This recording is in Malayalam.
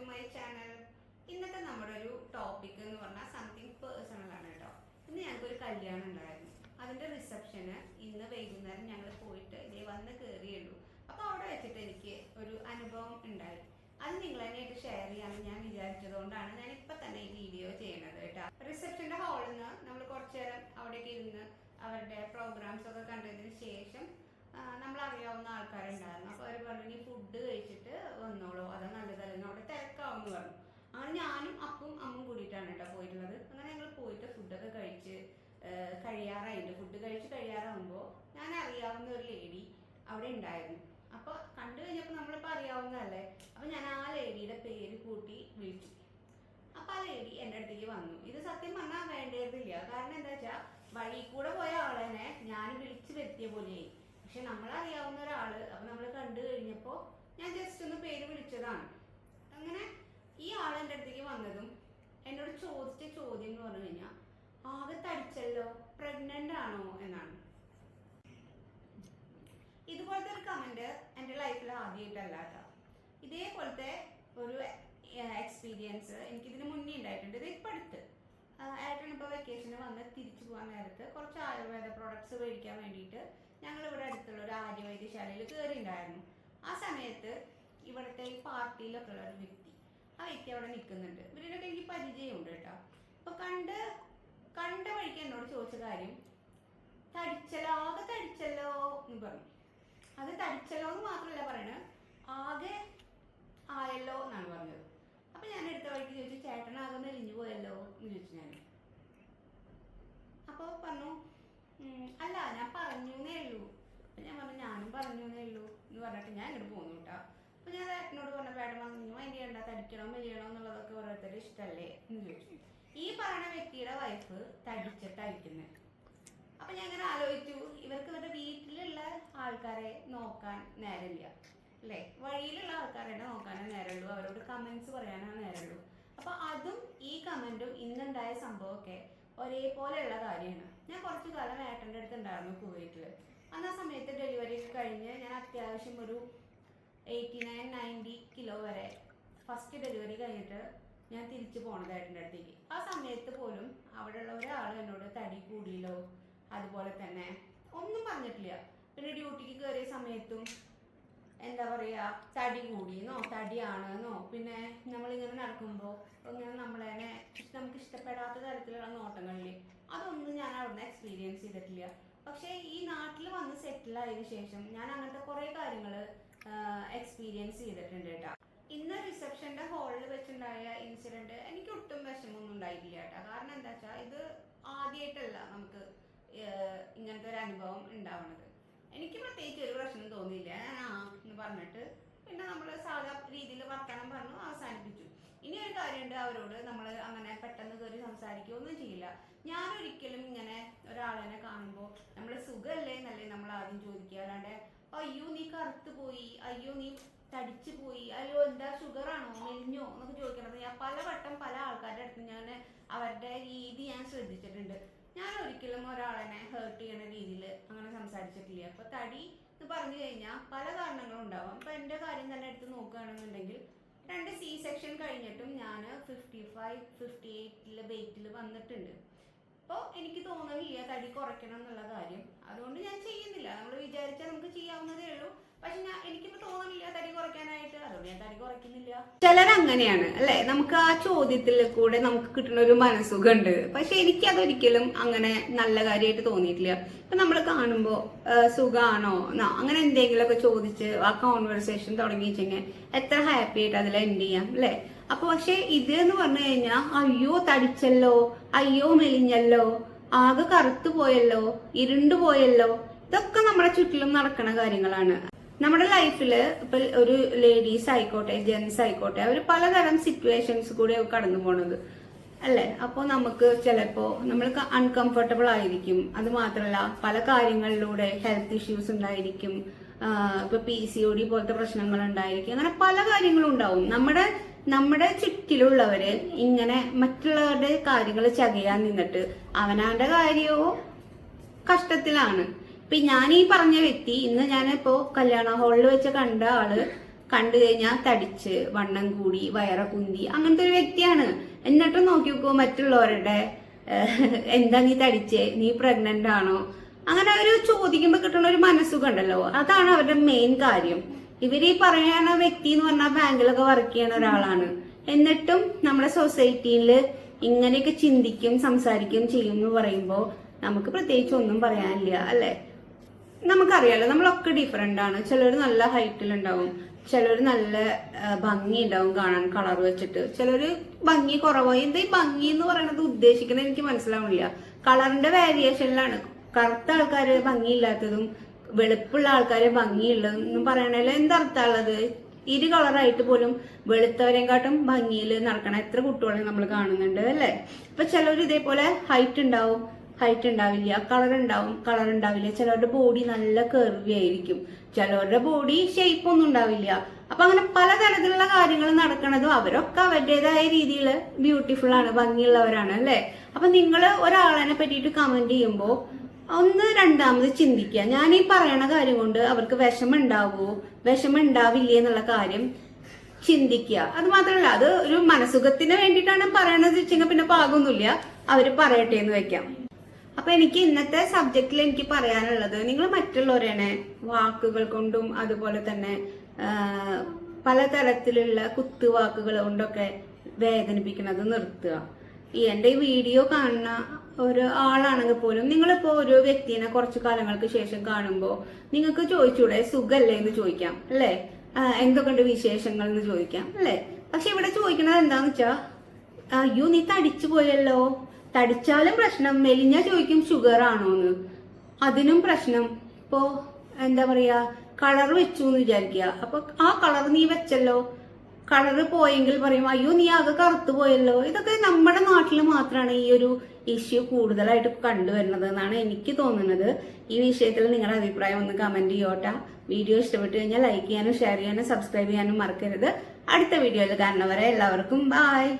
ടു മൈ ചാനൽ ഇന്നത്തെ നമ്മുടെ ഒരു ടോപ്പിക് എന്ന് പറഞ്ഞാൽ സംതിങ് പേഴ്സണൽ ആണ് കേട്ടോ. ഇന്ന് ഞങ്ങൾക്ക് ഒരു കല്യാണം ഉണ്ടായിരുന്നു. അതിന്റെ റിസപ്ഷന് ഇന്ന് വൈകുന്നേരം ഞങ്ങൾ പോയിട്ട് ഇതേ വന്ന് കയറിയുള്ളൂ അപ്പോൾ അവിടെ വെച്ചിട്ട് എനിക്ക് ഒരു അനുഭവം ഉണ്ടായി. അത് നിങ്ങളായിട്ട് ഷെയർ ചെയ്യാമെന്ന് ഞാൻ വിചാരിച്ചതുകൊണ്ടാണ് ഞാൻ ഇപ്പൊ തന്നെ ഈ വീഡിയോ ചെയ്യുന്നത് കേട്ടോ. റിസപ്ഷന്റെ ഹാളിൽ നിന്ന് നമ്മൾ കുറച്ചു നേരം അവിടേക്ക് ഇരുന്ന് അവരുടെ പ്രോഗ്രാംസ് ഒക്കെ കണ്ടതിന് ശേഷം നമ്മൾ അറിയാവുന്ന ആൾക്കാരുണ്ടായിരുന്നു അപ്പോൾ അവർ പറഞ്ഞു ഇനി ഫുഡ് കഴിച്ചിട്ട് വന്നോളൂ അത് നല്ലതല്ലെന്ന് അവിടെ തിരക്കാവുമെന്ന് പറഞ്ഞു അങ്ങനെ ഞാനും അപ്പും അമ്മും കൂടിയിട്ടാണ് കേട്ടോ പോയിട്ടുള്ളത് അങ്ങനെ ഞങ്ങൾ പോയിട്ട് ഫുഡൊക്കെ കഴിച്ച് ആ, കഴിയാറായിട്ട് ഫുഡ് കഴിച്ച് കഴിയാറാകുമ്പോൾ ഞാൻ അറിയാവുന്ന ഒരു ലേഡി അവിടെ ഉണ്ടായിരുന്നു. അപ്പോൾ കണ്ടു കഴിഞ്ഞപ്പോൾ നമ്മളിപ്പോൾ അറിയാവുന്നതല്ലേ? അപ്പോൾ ഞാൻ ആ ലേഡിയുടെ പേര് കൂട്ടി വിളിച്ചു. അപ്പോൾ ആ ലേഡി എന്റെ അടുത്തേക്ക് വന്നു. ഇത് സത്യം പറഞ്ഞാൽ വേണ്ടതില്ല കാരണം എന്താ വെച്ചാൽ വഴി കൂടെ പോയ ആളെന്നെ ഞാൻ വിളിച്ചു വരുത്തിയ പോലെയായി. പക്ഷെ നമ്മളറിയാവുന്ന ഒരാൾ അപ്പൊ നമ്മൾ കണ്ടു കഴിഞ്ഞപ്പോൾ ഞാൻ ജസ്റ്റ് ഒന്ന് പേര് വിളിച്ചതാണ്. അങ്ങനെ ഈ ആൾ എന്റെ അടുത്തേക്ക് വന്നതും എന്നോട് ചോദിച്ച ചോദ്യം എന്ന് പറഞ്ഞു കഴിഞ്ഞാൽ ആകെ തടിച്ചല്ലോ പ്രഗ്നന്റ് ആണോ എന്നാണ്. ഇതുപോലത്തെ ഒരു കമന്റ് എന്റെ ലൈഫിൽ ആദ്യമായിട്ടല്ല ഇതേപോലത്തെ ഒരു എക്സ്പീരിയൻസ് എനിക്കിതിന് മുന്നേ ഉണ്ടായിട്ടുണ്ട്. ഇത് ഇപ്പം അടുത്ത്. ഏട്ടൻ ഇപ്പോൾ വെക്കേഷന് വന്ന് തിരിച്ചു പോകാൻ നേരത്ത് കുറച്ച് ആയുർവേദ പ്രോഡക്ട്സ് മേടിക്കാൻ വേണ്ടിയിട്ട് ഞങ്ങൾ ഇവിടെ അടുത്തുള്ള ഒരു ആര്യവൈദ്യശാലയിൽ കയറിയിട്ടുണ്ടായിരുന്നു ആ സമയത്ത് ഇവിടുത്തെ ഈ പാർട്ടിയിലൊക്കെ ഉള്ള ഒരു വ്യക്തി ആ വ്യക്തി അവിടെ നിൽക്കുന്നുണ്ട്. ഇവരുടെയൊക്കെ എനിക്ക് പരിചയമുണ്ട് കേട്ടോ. അപ്പൊ കണ്ട് കാര്യം തടിച്ചല്ലോ ആകെ തടിച്ചല്ലോ എന്ന് പറഞ്ഞു. അത് തടിച്ചല്ലോ എന്ന് മാത്രമല്ല പറയണത് ആകെ ആയല്ലോ എന്നാണ് പറഞ്ഞത്. അപ്പൊ ഞാൻ എടുത്ത വഴിക്ക് ചോദിച്ചു ചേട്ടനാകെ മെലിഞ്ഞു പോയല്ലോ? എന്ന് ചോദിച്ചു ഞാൻ. അപ്പോൾ പറഞ്ഞു "ഉം, അല്ല ഞാൻ പറഞ്ഞു എന്നേ ഉള്ളൂ. അപ്പൊ ഞാൻ പറഞ്ഞു ഞാനും പറഞ്ഞേ ഉള്ളൂ എന്ന് പറഞ്ഞിട്ട് ഞാൻ ഇങ്ങോട്ട് പോന്നു കേട്ടോ. ഞാൻ ഏട്ടനോട് പറഞ്ഞ പേടം പറഞ്ഞു അതിന്റെ ചെയ്യണ്ട തടിക്കണോ മെലിയണോ എന്നുള്ളതൊക്കെ ഓരോരുത്തരുടെ ഇഷ്ടല്ലേ? എന്ന് ചോദിച്ചു ഈ പറയുന്ന വ്യക്തിയുടെ വൈഫ് തടിച്ചിട്ടായിരിക്കുന്നത് അപ്പൊ ഞാൻ ഇങ്ങനെ ആലോചിച്ചു ഇവർക്ക് ഇവരുടെ വീട്ടിലുള്ള ആൾക്കാരെ നോക്കാൻ നേരമില്ല അല്ലേ? വഴിയിലുള്ള ആൾക്കാരെ നോക്കാനേ നേരമുള്ളൂ. അവരോട് കമന്റ്സ് പറയാനേ നേരമുള്ളൂ. അപ്പൊ അതും ഈ കമന്റും ഇന്നുണ്ടായ സംഭവമൊക്കെ ഒരേപോലെയുള്ള കാര്യമാണ്. ഞാൻ കുറച്ചു കാലം ഏട്ടന്റെ അടുത്ത് ഉണ്ടായിരുന്നു കുവൈറ്റിൽ അന്ന് ആ സമയത്ത് ഡെലിവറി കഴിഞ്ഞ് ഞാൻ അത്യാവശ്യം ഒരു എയ്റ്റി നയൻ നയന്റി കിലോ വരെ ഫസ്റ്റ് ഡെലിവറി കഴിഞ്ഞിട്ട് ഞാൻ തിരിച്ചു പോണത് ഏട്ടന്റെ അടുത്തേക്ക്. ആ സമയത്ത് പോലും അവിടെയുള്ള ഒരാൾ എന്നോട് തടി കൂടിയല്ലോ അതുപോലെ തന്നെ ഒന്നും പറഞ്ഞിട്ടില്ല. പിന്നെ ഡ്യൂട്ടിക്ക് കയറിയ സമയത്തും എന്താ പറയാ തടി കൂടിയെന്നോ തടിയാണെന്നോ പിന്നെ നമ്മളിങ്ങനെ നടക്കുമ്പോൾ ഇങ്ങനെ നമ്മളെ നമുക്ക് ഇഷ്ടപ്പെടാത്ത തരത്തിലുള്ള നോട്ടങ്ങളിൽ അതൊന്നും ഞാൻ അവിടുന്ന് എക്സ്പീരിയൻസ് ചെയ്തിട്ടില്ല. പക്ഷേ ഈ നാട്ടിൽ വന്ന് സെറ്റിൽ ആയതിനു ശേഷം ഞാൻ അങ്ങനത്തെ കുറേ കാര്യങ്ങൾ എക്സ്പീരിയൻസ് ചെയ്തിട്ടുണ്ട് കേട്ടോ. ഇന്ന് റിസപ്ഷന്റെ ഹാളിൽ വെച്ചുണ്ടായ ഇൻസിഡന്റ് എനിക്ക് ഒട്ടും വിഷമമൊന്നും ഉണ്ടായിട്ടില്ല കേട്ടോ. കാരണം എന്താ വെച്ചാൽ ഇത് ആദ്യമായിട്ടല്ല നമുക്ക് ഇങ്ങനത്തെ ഒരു അനുഭവം ഉണ്ടാവുന്നത് എനിക്ക് പ്രത്യേകിച്ച് ഒരു പ്രശ്നം തോന്നിയില്ല. ഞാൻ ആ എന്ന് പറഞ്ഞിട്ട് പിന്നെ നമ്മൾ സാധാ രീതിയിൽ വർത്തമാനം പറഞ്ഞു അവസാനിപ്പിച്ചു. ഇനി ഒരു കാര്യമുണ്ട് അവരോട് നമ്മൾ അങ്ങനെ പെട്ടെന്ന് കയറി സംസാരിക്കുകയൊന്നും ചെയ്യില്ല. ഞാൻ ഒരിക്കലും ഇങ്ങനെ ഒരാളിനെ കാണുമ്പോൾ നമ്മൾ സുഖമല്ലേ എന്നല്ലേ നമ്മൾ ആദ്യം ചോദിക്കുക. അല്ലാണ്ട് അയ്യോ നീ കറുത്ത് പോയി. അയ്യോ നീ തടിച്ചു പോയി. അയ്യോ എന്താ ഷുഗറാണോ മെലിഞ്ഞോ? എന്നൊക്കെ ചോദിക്കണത്. ഞാൻ പലവട്ടം പല ആൾക്കാരുടെ അടുത്ത് ഞാൻ അവരുടെ രീതി ഞാൻ ശ്രദ്ധിച്ചിട്ടുണ്ട്. ഞാൻ ഒരിക്കലും ഒരാളെന്നെ ഹേർട്ട് ചെയ്യണ രീതിയിൽ അങ്ങനെ സംസാരിച്ചിട്ടില്ല. അപ്പൊ തടി എന്ന് പറഞ്ഞു കഴിഞ്ഞാൽ പല കാരണങ്ങളും ഉണ്ടാവും. ഇപ്പൊ എന്റെ കാര്യം തന്നെ എടുത്ത് നോക്കുകയാണെന്നുണ്ടെങ്കിൽ രണ്ട് സി സെക്ഷൻ കഴിഞ്ഞിട്ടും ഞാൻ ഫിഫ്റ്റി ഫൈവ് ഫിഫ്റ്റി എയ്റ്റിൽ വെയിറ്റിൽ വന്നിട്ടുണ്ട്. അപ്പോൾ എനിക്ക് തോന്നുന്നില്ല തടി കുറയ്ക്കണം എന്നുള്ള കാര്യം. അതുകൊണ്ട് ഞാൻ ചെയ്യുന്നില്ല. നമ്മൾ വിചാരിച്ചാൽ നമുക്ക് ചെയ്യാവുന്നതേ ഉള്ളൂ. പക്ഷെ ഞാൻ തടി കുറയ്ക്കാനായിട്ട്. ഞാൻ തടി കുറയ്ക്കുന്നില്ല? ചിലരങ്ങനെയാണ് അല്ലെ? നമുക്ക് ആ ചോദ്യത്തിൽ കൂടെ നമുക്ക് കിട്ടുന്ന ഒരു മനസ്സുഖമുണ്ട് പക്ഷെ എനിക്ക് അതൊരിക്കലും അങ്ങനെ നല്ല കാര്യമായിട്ട് തോന്നിയിട്ടില്ല. ഇപ്പൊ നമ്മൾ കാണുമ്പോൾ സുഖാണോ? അങ്ങനെ എന്തെങ്കിലുമൊക്കെ ചോദിച്ച് ആ കോൺവെർസേഷൻ തുടങ്ങി വെച്ചെങ്കിൽ എത്ര ഹാപ്പി ആയിട്ട് അതിൽ എൻഡ് ചെയ്യാം അല്ലെ? അപ്പൊ പക്ഷെ ഇത് എന്ന് പറഞ്ഞു കഴിഞ്ഞാൽ അയ്യോ തടിച്ചല്ലോ അയ്യോ മെലിഞ്ഞല്ലോ ആകെ കറുത്തു പോയല്ലോ ഇരുണ്ടു പോയല്ലോ ഇതൊക്കെ നമ്മുടെ ചുറ്റിലും നടക്കുന്ന കാര്യങ്ങളാണ്. നമ്മുടെ ലൈഫിൽ ഇപ്പൊ ഒരു ലേഡീസ് ആയിക്കോട്ടെ ജെൻസ് ആയിക്കോട്ടെ അവർ പലതരം സിറ്റുവേഷൻസ് കൂടെ കടന്നു പോണത്. അല്ലേ? അപ്പോ നമുക്ക് ചിലപ്പോ നമ്മൾ അൺകംഫർട്ടബിൾ ആയിരിക്കും. അത് മാത്രമല്ല പല കാര്യങ്ങളിലൂടെ ഹെൽത്ത് ഇഷ്യൂസ് ഉണ്ടായിരിക്കും. ഇപ്പൊ പി സി ഒ ഡി പോലത്തെ പ്രശ്നങ്ങൾ ഉണ്ടായിരിക്കും. അങ്ങനെ പല കാര്യങ്ങളും ഉണ്ടാവും. നമ്മുടെ നമ്മുടെ ചുറ്റിലുള്ളവര് ഇങ്ങനെ മറ്റുള്ളവരുടെ കാര്യങ്ങൾ ചകയാൻ നിന്നിട്ട് അവനാന്റെ കാര്യവും കഷ്ടത്തിലാണ്. ഇപ്പൊ ഞാൻ ഈ പറഞ്ഞ വ്യക്തി ഇന്ന് ഞാനിപ്പോ കല്യാണ ഹാളിൽ വെച്ച് കണ്ട ആൾ കണ്ടു കഴിഞ്ഞാൽ തടിച്ച് വണ്ണം കൂടി വയറ കുന്തി അങ്ങനത്തെ ഒരു വ്യക്തിയാണ്. എന്നിട്ടും നോക്കി നോക്കൂ മറ്റുള്ളവരുടെ എന്താ നീ തടിച്ചേ? നീ പ്രഗ്നന്റ് ആണോ? അങ്ങനെ ഒരു ചോദിക്കുമ്പോൾ കിട്ടുന്ന ഒരു മനസ്സുഖം ഉണ്ടല്ലോ. അതാണ് അവരുടെ മെയിൻ കാര്യം. ഇവർ ഈ പറയുന്ന വ്യക്തി എന്ന് പറഞ്ഞാൽ ബാങ്കിലൊക്കെ വർക്ക് ചെയ്യുന്ന ഒരാളാണ്. എന്നിട്ടും നമ്മുടെ സൊസൈറ്റിയിൽ ഇങ്ങനെയൊക്കെ ചിന്തിക്കും സംസാരിക്കും ചെയ്യും എന്ന് പറയുമ്പോൾ നമുക്ക് പ്രത്യേകിച്ച് ഒന്നും പറയാനില്ല അല്ലേ? നമുക്കറിയാലോ നമ്മളൊക്കെ ഡിഫറെന്റ് ആണ്. ചിലർ നല്ല ഹൈറ്റിൽ ഉണ്ടാവും ചിലർ നല്ല ഭംഗി ഉണ്ടാവും കാണാൻ കളർ വെച്ചിട്ട്. ചിലർ ഭംഗി കുറവായി. എന്താ ഈ ഭംഗി എന്ന് പറയുന്നത് ഉദ്ദേശിക്കുന്നത് എനിക്ക് മനസ്സിലാവുന്നില്ല കളറിന്റെ വേരിയേഷനിലാണ് കറുത്ത ആൾക്കാർ ഭംഗിയില്ലാത്തതും വെളുപ്പുള്ള ആൾക്കാർ ഭംഗിയുള്ളതും ഭംഗിയുള്ളതെന്നും പറയണല്ലോ എന്തർത്ഥമുള്ളത് ഇരു കളറായിട്ട് പോലും വെളുത്തവരെക്കാട്ടും ഭംഗിയിൽ നടക്കണ എത്ര കുട്ടികളെ നമ്മൾ കാണുന്നുണ്ട് അല്ലേ? അപ്പൊ ചിലർ ഇതേപോലെ ഹൈറ്റ് ഉണ്ടാവും ഹൈറ്റ് ഉണ്ടാവില്ല കളർ ഉണ്ടാവും കളർ ഉണ്ടാവില്ല. ചിലവരുടെ ബോഡി നല്ല കെർവി ആയിരിക്കും. ചിലവരുടെ ബോഡി ഷേപ്പ് ഒന്നും ഉണ്ടാവില്ല. അപ്പൊ അങ്ങനെ പലതരത്തിലുള്ള കാര്യങ്ങൾ നടക്കണതും അവരൊക്കെ അവരുടേതായ രീതിയിൽ ബ്യൂട്ടിഫുൾ ആണ് ഭംഗിയുള്ളവരാണ് അല്ലേ? അപ്പൊ നിങ്ങൾ ഒരാളെ പറ്റിയിട്ട് കമന്റ് ചെയ്യുമ്പോൾ ഒന്ന് രണ്ടാമത് ചിന്തിക്കുക. ഞാൻ ഈ പറയണ കാര്യം കൊണ്ട് അവർക്ക് വിഷമം ഉണ്ടാവുമോ വിഷമം ഉണ്ടാവില്ലേ എന്നുള്ള കാര്യം ചിന്തിക്കുക. അത് മാത്രമല്ല അത് ഒരു മനസുഖത്തിന് വേണ്ടിയിട്ടാണ് പറയണത് വെച്ചെങ്കിൽ പിന്നെ പാകമൊന്നുമില്ല. അവർ പറയട്ടെ എന്ന് വെക്കാം. അപ്പൊ എനിക്ക് ഇന്നത്തെ സബ്ജക്റ്റിൽ എനിക്ക് പറയാനുള്ളത് നിങ്ങൾ മറ്റുള്ളവരെന്നെ വാക്കുകൾ കൊണ്ടും അതുപോലെ തന്നെ പലതരത്തിലുള്ള കുത്തുവാക്കുകൾ കൊണ്ടൊക്കെ വേദനിപ്പിക്കുന്നത് നിർത്തുക. ഈ എന്റെ ഈ വീഡിയോ കാണുന്ന ഒരു ആളാണെങ്കിൽ പോലും നിങ്ങളിപ്പോ ഒരു വ്യക്തിനെ കുറച്ചു കാലങ്ങൾക്ക് ശേഷം കാണുമ്പോൾ നിങ്ങൾക്ക് ചോദിച്ചൂടെ സുഖല്ലേ എന്ന് ചോദിക്കാം അല്ലേ? എന്തൊക്കെയുണ്ട് വിശേഷങ്ങൾ എന്ന് ചോദിക്കാം അല്ലേ? പക്ഷെ ഇവിടെ ചോദിക്കണത് എന്താന്ന് വെച്ചാ അയ്യോ നീ തടിച്ചു പോയല്ലോ. തടിച്ചാലും പ്രശ്നം മെലിഞ്ഞ ചോദിക്കും ഷുഗർ ആണോന്ന്. അതിനും പ്രശ്നം. ഇപ്പോ എന്താ പറയാ കളർ വെച്ചു എന്ന് വിചാരിക്കുക അപ്പൊ ആ കളർ നീ വെച്ചല്ലോ. കളർ പോയെങ്കിൽ പറയും അയ്യോ നീ ആകെ കറുത്തു പോയല്ലോ. ഇതൊക്കെ നമ്മുടെ നാട്ടിൽ മാത്രമാണ് ഈ ഒരു ഇഷ്യൂ കൂടുതലായിട്ട് കണ്ടുവരുന്നത് എന്നാണ് എനിക്ക് തോന്നുന്നത്. ഈ വിഷയത്തിൽ നിങ്ങളുടെ അഭിപ്രായം ഒന്ന് കമന്റ് ചെയ്യോട്ടെ. വീഡിയോ ഇഷ്ടപ്പെട്ടു കഴിഞ്ഞാൽ ലൈക്ക് ചെയ്യാനും ഷെയർ ചെയ്യാനും സബ്സ്ക്രൈബ് ചെയ്യാനും മറക്കരുത്. അടുത്ത വീഡിയോയിൽ കാണുന്നവരെ എല്ലാവർക്കും ബായ്